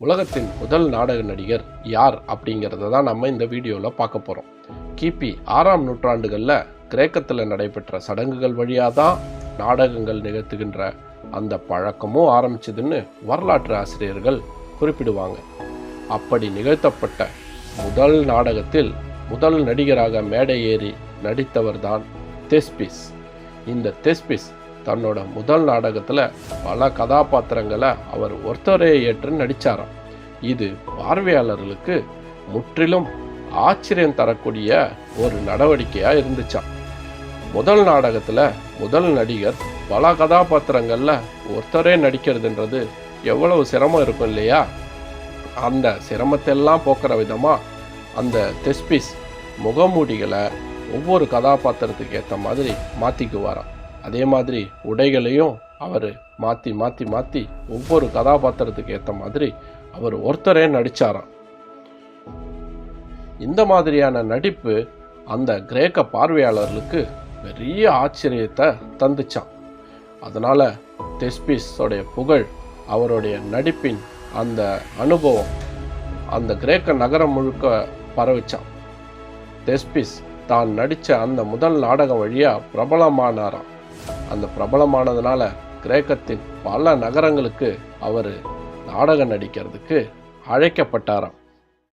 உலகத்தின் முதல் நாடக நடிகர் யார் அப்படிங்கிறத தான் நம்ம இந்த வீடியோவில் பார்க்க போகிறோம் கிபி ஆறாம் நூற்றாண்டுகளில் கிரேக்கத்தில் நடைபெற்ற சடங்குகள் வழியாக தான் நாடகங்கள் நிகழ்த்துகின்ற அந்த பழக்கமும் ஆரம்பிச்சதுன்னு வரலாற்று ஆசிரியர்கள் குறிப்பிடுவாங்க. அப்படி நிகழ்த்தப்பட்ட முதல் நாடகத்தில் முதல் நடிகராக மேடை ஏறி நடித்தவர்தான் தெஸ்பிஸ். இந்த தெஸ்பிஸ் தன்னோட முதல் நாடகத்தில் பல கதாபாத்திரங்களை அவர் ஒருத்தரே ஏற்று நடித்தாராம் இது பார்வையாளர்களுக்கு முற்றிலும் ஆச்சரியம் தரக்கூடிய ஒரு நடவடிக்கையாக இருந்துச்சாம். முதல் நாடகத்தில் முதல் நடிகர் பல கதாபாத்திரங்களில் ஒருத்தரே நடிக்கிறதுன்றது எவ்வளவு சிரமம் இருக்கும் இல்லையா? அந்த சிரமத்தெல்லாம் போக்குற விதமாக அந்த தெஸ்பிஸ் முகமூடிகளை ஒவ்வொரு கதாபாத்திரத்துக்கு ஏற்ற மாதிரி மாற்றிக்குவாராம் அதே மாதிரி உடைகளையும் அவர் மாற்றி மாற்றி மாற்றி ஒவ்வொரு கதாபாத்திரத்துக்கு ஏற்ற மாதிரி அவர் ஒருத்தரே நடித்தாராம் இந்த மாதிரியான நடிப்பு அந்த கிரேக்க பார்வையாளர்களுக்கு பெரிய ஆச்சரியத்தை தந்துச்சான் அதனால் தெஸ்பிஸோடைய புகழ் அவருடைய நடிப்பின் அந்த அனுபவம் அந்த கிரேக்க நகரம் முழுக்க பரவிச்சான் தெஸ்பிஸ் தான் நடித்த அந்த முதல் நாடகம் வழியாக பிரபலமானாராம். அந்த பிரபலமானதுனால கிரேக்கத்தின் பல நகரங்களுக்கு அவர் நாடகம் நடிக்கிறதுக்கு அழைக்கப்பட்டாராம்.